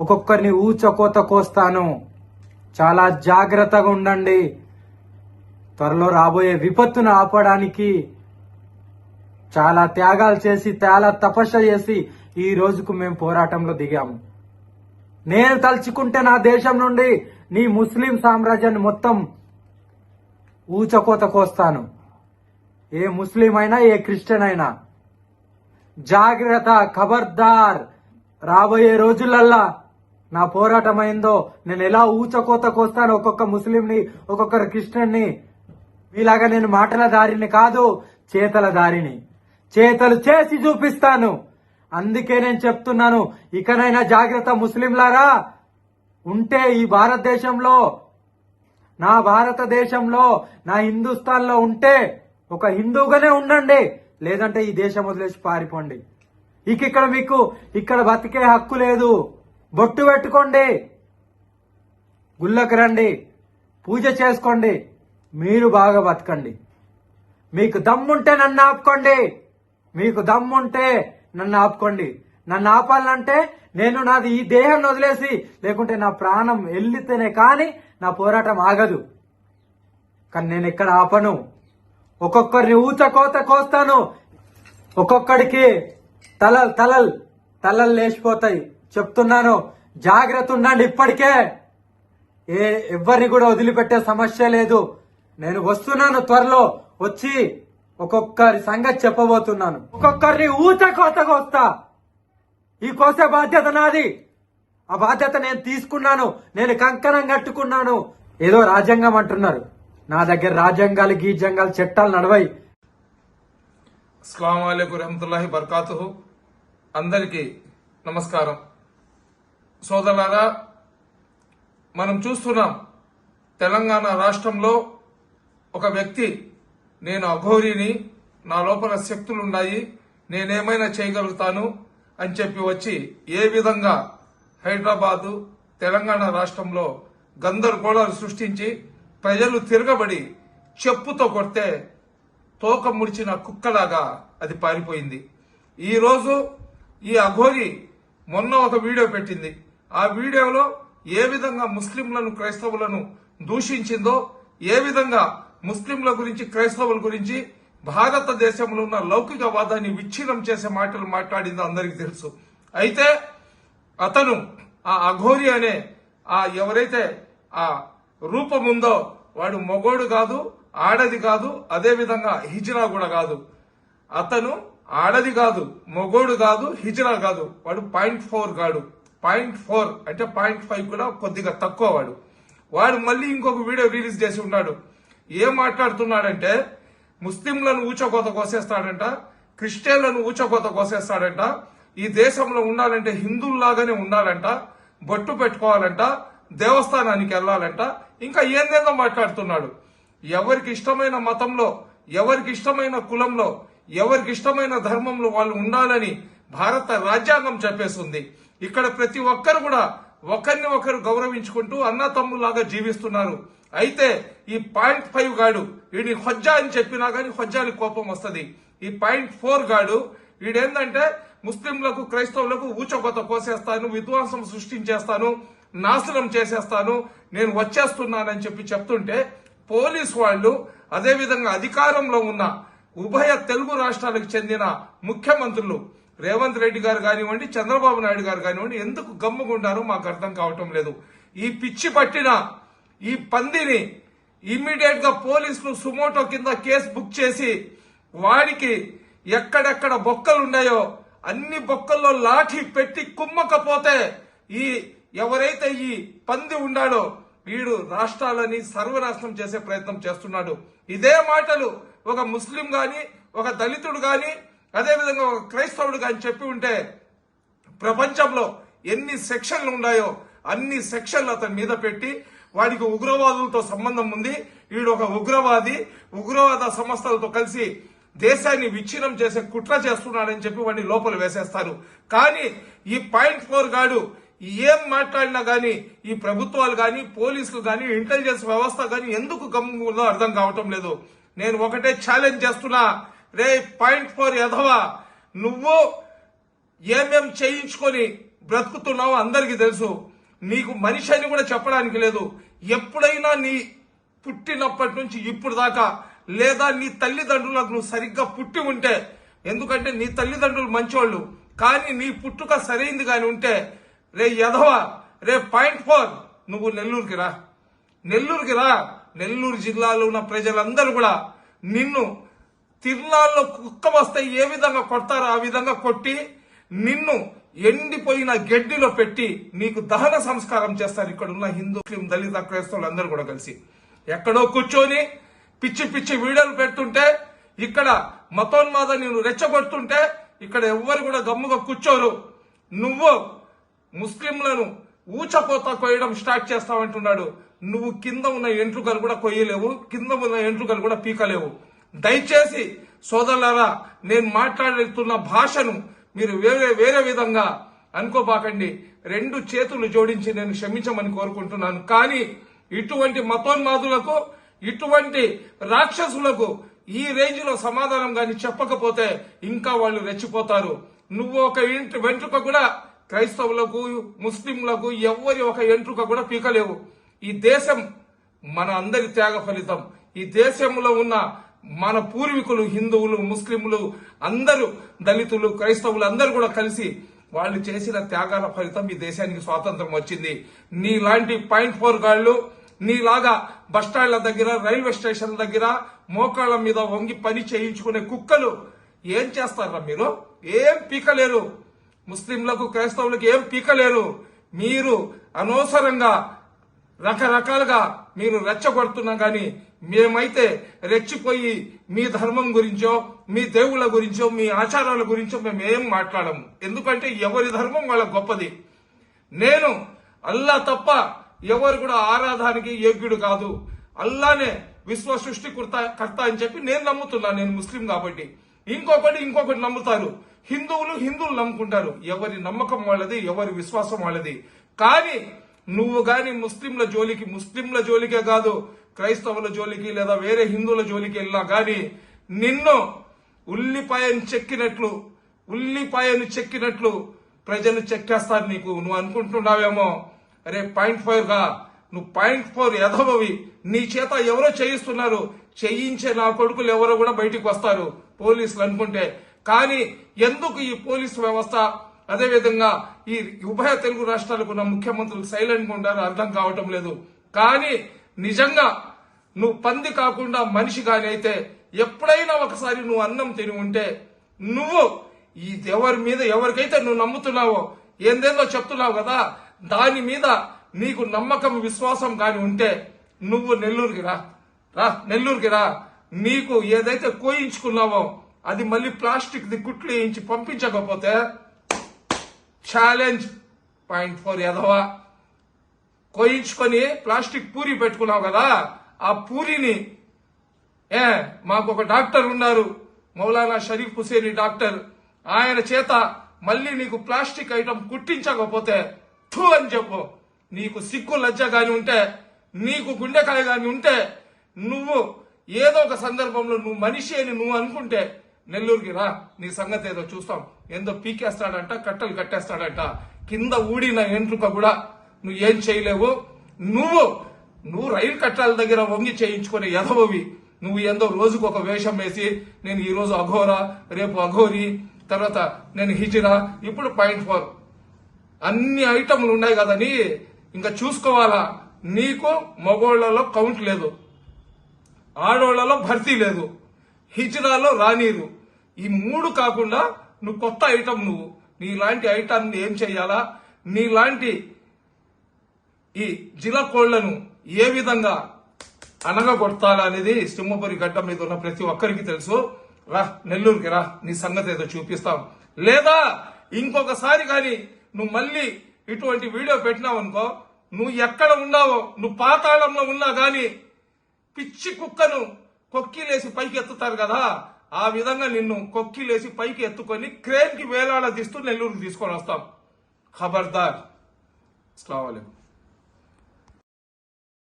ఒక్కొక్కరిని ఊచకోత కోస్తాను. చాలా జాగ్రత్తగా ఉండండి. త్వరలో రాబోయే విపత్తును ఆపడానికి చాలా త్యాగాలు చేసి చాలా తపస్య చేసి ఈ రోజుకు మేము పోరాటంలో దిగాము. నేను తలుచుకుంటే నా దేశం నుండి నీ ముస్లిం సామ్రాజ్యాన్ని మొత్తం ఊచకోత కోస్తాను. ఏ ముస్లిం అయినా ఏ క్రిస్టియన్ అయినా జాగ్రత్త ఖబర్దార్. రాబోయే రోజులల్లా నా పోరాటం అయిందో నేను ఎలా ఊచకోత కోస్తాను ఒక్కొక్క ముస్లింని ఒక్కొక్కరు క్రిస్టియన్ని? మీలాగా నేను మాటల దారిని కాదు చేతల దారిని. చేతలు చేసి చూపిస్తాను. అందుకే నేను చెప్తున్నాను ఇకనైనా జాగ్రత్త ముస్లింలారా. ఉంటే ఈ భారతదేశంలో నా భారతదేశంలో నా హిందుస్థాన్లో ఉంటే ఒక హిందూగానే ఉండండి. లేదంటే ఈ దేశం వదిలేసి పారిపోండి. ఇక ఇక్కడ మీకు ఇక్కడ బతికే హక్కు లేదు. బొట్టు పెట్టుకోండి. గుళ్ళకి రండి. పూజ చేసుకోండి. మీరు బాగా బతకండి. మీకు దమ్ముంటే నన్ను ఆపుకోండి. మీకు దమ్ముంటే నన్ను ఆపుకోండి. నన్ను ఆపాలంటే నేను నాది ఈ దేహం వదిలేసి లేకుంటే నా ప్రాణం వెళ్ళితేనే కానీ నా పోరాటం ఆగదు. కానీ నేను ఎక్కడ ఆపను? ఒక్కొక్కరిని ఊచ కోత కోస్తాను. ఒక్కొక్కడికి తలల్ తలల్ తలలు లేచిపోతాయి. చెప్తున్నాను జాగ్రత్త ఉండండి ఇప్పటికే. ఏ ఎవరిని కూడా వదిలిపెట్టే సమస్య లేదు. నేను వస్తున్నాను త్వరలో వచ్చి ఒక్కొక్కరి సంగతి చెప్పబోతున్నాను. ఒక్కొక్కరిని ఊత కోతగా వస్తా ఈ కోసే బాధ్యత నాది. ఆ బాధ్యత నేను తీసుకున్నాను నేను కంకణం కట్టుకున్నాను. ఏదో రాజ్యాంగం అంటున్నారు. నా దగ్గర రాజ్యాంగాలు గీజంగాలు చట్టాలు నడవై. అస్సలం అయికు రహమతుల్లాహి బర్కాతు అందరికీ నమస్కారం. సోదరులారా మనం చూస్తున్నాం తెలంగాణ రాష్ట్రంలో ఒక వ్యక్తి నేను అఘోరిని నా లోపల శక్తులు ఉన్నాయి నేనేమైనా చేయగలుగుతాను అని చెప్పి వచ్చి ఏ విధంగా హైదరాబాదు తెలంగాణ రాష్ట్రంలో గందరగోళాలు సృష్టించి ప్రజలు తిరగబడి చెప్పుతో కొడితే తోక ముడిచిన కుక్కలాగా అది పారిపోయింది. ఈరోజు ఈ అఘోరి మొన్న ఒక వీడియో పెట్టింది. ఆ వీడియోలో ఏ విధంగా ముస్లింలను క్రైస్తవులను దూషించిందో ఏ విధంగా ముస్లింల గురించి క్రైస్తవుల గురించి భారతదేశంలో ఉన్న లౌకికవాదాన్ని విచ్ఛిన్నం చేసే మాటలు మాట్లాడిందో అందరికీ తెలుసు. అయితే అతను ఆ అఘోరి అనే ఆ ఎవరైతే ఆ రూపం ఉందో వాడు మొగోడు కాదు ఆడది కాదు అదే విధంగా హిజ్రా కూడా కాదు. అతను ఆడది కాదు మొగోడు కాదు హిజ్రా కాదు. వాడు పాయింట్ ఫోర్ కాడు పాయింట్ ఫోర్ అంటే పాయింట్ ఫైవ్ కూడా కొద్దిగా తక్కువ వాడు. వాడు మళ్ళీ ఇంకొక వీడియో రిలీజ్ చేసి ఉన్నాడు. ఏం మాట్లాడుతున్నాడంటే ముస్లింలను ఊచకోత కోసేస్తాడంట క్రిస్టియన్లను ఊచకోత కోసేస్తాడంట ఈ దేశంలో ఉండాలంటే హిందువుల్లాగానే ఉండాలంట బొట్టు పెట్టుకోవాలంట దేవస్థానానికి వెళ్ళాలంట ఇంకా ఏందేందో మాట్లాడుతున్నాడు. ఎవరికి ఇష్టమైన మతంలో ఎవరికి ఇష్టమైన కులంలో ఎవరికి ఇష్టమైన ధర్మంలో వాళ్ళు ఉండాలని భారత రాజ్యాంగం చెప్పేస్తుంది ఇక్కడ ప్రతి ఒక్కరు కూడా ఒకరిని ఒకరు గౌరవించుకుంటూ అన్న తమ్ములాగా జీవిస్తున్నారు. అయితే ఈ పాయింట్ ఫైవ్ గాడు వీడిని హొజ్జా అని చెప్పినా గానీ హొజ్జాని కోపం వస్తుంది. ఈ పాయింట్ ఫోర్ గాడు వీడేందంటే ముస్లింలకు క్రైస్తవులకు ఊచకొత కోసేస్తాను విధ్వంసం సృష్టించేస్తాను నాశనం చేసేస్తాను నేను వచ్చేస్తున్నానని చెప్పి చెప్తుంటే పోలీస్ వాళ్ళు అదేవిధంగా అధికారంలో ఉన్న ఉభయ తెలుగు రాష్ట్రాలకు చెందిన ముఖ్యమంత్రులు రేవంత్ రెడ్డి గారు కానివ్వండి చంద్రబాబు నాయుడు గారు కానివ్వండి ఎందుకు గమ్ముకుంటారో మాకు అర్థం కావటం లేదు. ఈ పిచ్చి పట్టిన ఈ పందిని ఇమ్మీడియట్గా పోలీసులు సుమోటో కింద కేసు బుక్ చేసి వాడికి ఎక్కడెక్కడ బొక్కలు ఉన్నాయో అన్ని బొక్కల్లో లాఠీ పెట్టి కుమ్మకపోతే ఈ ఎవరైతే ఈ పంది ఉన్నాడో వీడు రాష్ట్రాలని సర్వనాశనం చేసే ప్రయత్నం చేస్తున్నాడు. ఇదే మాటలు ఒక ముస్లిం గాని ఒక దళితుడు గాని అదేవిధంగా ఒక క్రైస్తవుడు కానీ చెప్పి ఉంటే ప్రపంచంలో ఎన్ని సెక్షన్లు ఉన్నాయో అన్ని సెక్షన్లు అతని మీద పెట్టి వాడికి ఉగ్రవాదులతో సంబంధం ఉంది. వీడు ఒక ఉగ్రవాది ఉగ్రవాద సంస్థలతో కలిసి దేశాన్ని విచ్ఛిన్నం చేసే కుట్ర చేస్తున్నాడని చెప్పి వాడిని లోపల వేసేస్తారు. కానీ ఈ పాయింట్ ఫోర్ గాడు ఏం మాట్లాడినా కానీ ఈ ప్రభుత్వాలు కానీ పోలీసులు కానీ ఇంటెలిజెన్స్ వ్యవస్థ కానీ ఎందుకు గమ్ముందో అర్థం కావటం లేదు. నేను ఒకటే ఛాలెంజ్ చేస్తున్నా. రే పాయింట్ ఫోర్ ఎధవా నువ్వు ఏమేం చేయించుకొని బ్రతుకుతున్నావో అందరికీ తెలుసు. నీకు మనిషి అని కూడా చెప్పడానికి లేదు. ఎప్పుడైనా నీ పుట్టినప్పటి నుంచి ఇప్పుడు దాకా లేదా నీ తల్లిదండ్రులకు నువ్వు సరిగ్గా పుట్టి ఉంటే ఎందుకంటే నీ తల్లిదండ్రులు మంచోళ్ళు కానీ నీ పుట్టుక సరైంది కానీ ఉంటే రే యధవ రే పాయింట్ ఫోర్ నువ్వు నెల్లూరుకి రా. నెల్లూరుకి రా. నెల్లూరు జిల్లాలో ఉన్న ప్రజలందరూ కూడా నిన్ను తిరునాళ్ళలో కుక్క వస్తే ఏ విధంగా కొడతారో ఆ విధంగా కొట్టి నిన్ను ఎండిపోయిన గడ్డిలో పెట్టి నీకు దహన సంస్కారం చేస్తారు. ఇక్కడ ఉన్న హిందూ ముస్లిం దళిత క్రైస్తవులు అందరూ కూడా కలిసి. ఎక్కడో కూర్చొని పిచ్చి పిచ్చి వీడియోలు పెడుతుంటే ఇక్కడ మతోన్మాద నేను రెచ్చగొడుతుంటే ఇక్కడ ఎవ్వరు కూడా గమ్ముగా కూర్చోరు. నువ్వు ముస్లింలను ఊచకోత కొయ్యడం స్టార్ట్ చేస్తావంటున్నాడు. నువ్వు కింద ఉన్న ఎంట్రుకలు కూడా కొయ్యలేవు కింద ఉన్న ఎంట్రుకలు కూడా పీకలేవు. దయచేసి సోదరులారా నేను మాట్లాడుతున్న భాషను మీరు వేరే వేరే విధంగా అనుకోబాకండి. రెండు చేతులు జోడించి నేను క్షమించమని కోరుకుంటున్నాను. కానీ ఇటువంటి మతోన్మాదులకు ఇటువంటి రాక్షసులకు ఈ రేంజ్లో సమాధానం గాని చెప్పకపోతే ఇంకా వాళ్ళు రెచ్చిపోతారు. నువ్వు ఒక ఇంటి వెంట్రుక కూడా క్రైస్తవులకు ముస్లింలకు ఎవ్వరి ఒక ఎంట్రుక కూడా పీకలేవు. ఈ దేశం మన అందరి త్యాగ ఫలితం. ఈ దేశంలో ఉన్న మన పూర్వీకులు హిందువులు ముస్లింలు అందరూ దళితులు క్రైస్తవులు అందరూ కూడా కలిసి వాళ్ళు చేసిన త్యాగాల ఫలితం ఈ దేశానికి స్వాతంత్రం వచ్చింది. నీలాంటి పాయింట్ ఫోర్ గాళ్ళు నీలాగా బస్టాండ్ల దగ్గర రైల్వే స్టేషన్ల దగ్గర మోకాళ్ళ మీద వంగి పని చేయించుకునే కుక్కలు ఏం చేస్తారా మీరు? ఏం పీకలేరు. ముస్లింలకు క్రైస్తవులకు ఏం పీకలేరు. మీరు అనవసరంగా రకరకాలుగా మీరు రెచ్చగొడుతున్నా కానీ మేమైతే రెచ్చిపోయి మీ ధర్మం గురించో మీ దేవుళ్ళ గురించో మీ ఆచారాల గురించో మేము ఏం మాట్లాడము. ఎందుకంటే ఎవరి ధర్మం వాళ్ళ గొప్పది. నేను అల్లా తప్ప ఎవరు కూడా ఆరాధానికి యోగ్యుడు కాదు. అల్లానే విశ్వ సృష్టి కర్త అని చెప్పి నేను నమ్ముతున్నా నేను ముస్లిం కాబట్టి. ఇంకొకటి ఇంకొకటి నమ్ముతారు. హిందువులు హిందువులు నమ్ముకుంటారు. ఎవరి నమ్మకం వాళ్ళది ఎవరి విశ్వాసం వాళ్ళది. కానీ నువ్వు గాని ముస్లింల జోలికి ముస్లింల జోలికే కాదు. క్రైస్తవుల జోలికి లేదా వేరే హిందువుల జోలికి వెళ్ళినా కానీ నిన్ను ఉల్లిపాయను చెక్కినట్లు ఉల్లిపాయను చెక్కినట్లు ప్రజలు చెక్కేస్తారు నీకు. నువ్వు అనుకుంటున్నావేమో అరే పాయింట్ ఫోర్గా నువ్వు పాయింట్ ఫోర్ ఎదవవి నీ చేత ఎవరో చేయిస్తున్నారు. చేయించే నా కొడుకులు ఎవరో కూడా బయటికి వస్తారు. పోలీసులు అనుకుంటే. కానీ ఎందుకు ఈ పోలీసు వ్యవస్థ? అదేవిధంగా ఈ ఉభయ తెలుగు రాష్ట్రాలకు ఉన్న ముఖ్యమంత్రులు సైలెంట్ ఉండాలని అర్థం కావటం లేదు. కానీ నిజంగా నువ్వు పంది కాకుండా మనిషి కాని అయితే ఎప్పుడైనా ఒకసారి నువ్వు అన్నం తిని ఉంటే నువ్వు ఈ ఎవరి మీద ఎవరికైతే నువ్వు నమ్ముతున్నావో ఏందేందో చెప్తున్నావు కదా దాని మీద నీకు నమ్మకం విశ్వాసం కాని ఉంటే నువ్వు నెల్లూరుకి రా. రా నెల్లూరుకి రా. నీకు ఏదైతే కోయించుకున్నావో అది మళ్ళీ ప్లాస్టిక్ ది కుట్లు వేయించి పంపించకపోతే ఛాలెంజ్ పాయింట్ ఫోర్ ఎదవా? కోయించుకొని ప్లాస్టిక్ పూరి పెట్టుకున్నావు కదా ఆ పూరిని ఏ మాకు ఒక డాక్టర్ ఉన్నారు మౌలానా షరీఫ్ హుసేని డాక్టర్. ఆయన చేత మళ్ళీ నీకు ప్లాస్టిక్ ఐటమ్ కుట్టించకపోతే థూ అని చెప్పు. నీకు సిగ్గు లజ్జ గాని ఉంటే నీకు గుండెకాయ గాని ఉంటే నువ్వు ఏదో ఒక సందర్భంలో నువ్వు మనిషి అని నువ్వు అనుకుంటే నెల్లూరుకి రా నీ సంగతి ఏదో చూస్తాం. ఏందో పీకేస్తాడంట కట్టలు కట్టేస్తాడంట. కింద ఊడిన ఎంట్రుక కూడా నువ్వు ఏం చేయలేవు. నువ్వు నువ్వు రైలు కట్టాల దగ్గర వంగి చేయించుకునే ఎదవవి నువ్వు ఏందో రోజుకు ఒక వేషం వేసి నేను ఈ రోజు అఘోరా రేపు అఘోరి తర్వాత నేను హిజిరా ఇప్పుడు పాయింట్ ఫోర్. అన్ని ఐటమ్లు ఉన్నాయి కదని ఇంకా చూసుకోవాలా? నీకు మగోళ్ళలో కౌంట్ లేదు. ఆడోళ్ళలో భర్తీ లేదు. హిజిరాలో రానీరు. ఈ మూడు కాకుండా నువ్వు కొత్త ఐటమ్ నువ్వు. నీలాంటి ఐటమ్ ఏం చేయాలా నీలాంటి ఈ జిలకోళ్ళను ఏ విధంగా అనగగొట్టాలా అనేది సింహపురి గడ్డ మీద ఉన్న ప్రతి ఒక్కరికి తెలుసు. రా నెల్లూరుకి రా నీ సంగతి ఏదో చూపిస్తాం. లేదా ఇంకొకసారి కానీ నువ్వు మళ్ళీ ఇటువంటి వీడియో పెట్టినావు అనుకో నువ్వు ఎక్కడ ఉన్నావో నువ్వు పాతాళంలో ఉన్నా గాని పిచ్చి కుక్కను కొక్కిలేసి పైకి ఎత్తుతారు కదా. ఆ విధంగా నిన్ను కొక్కిలేసి పైకి ఎత్తుకొని క్రేన్కి వేలాడదీస్తూ నెల్లూరుకి తీసుకొని వస్తాం. ఖబర్దార్. అస్సలం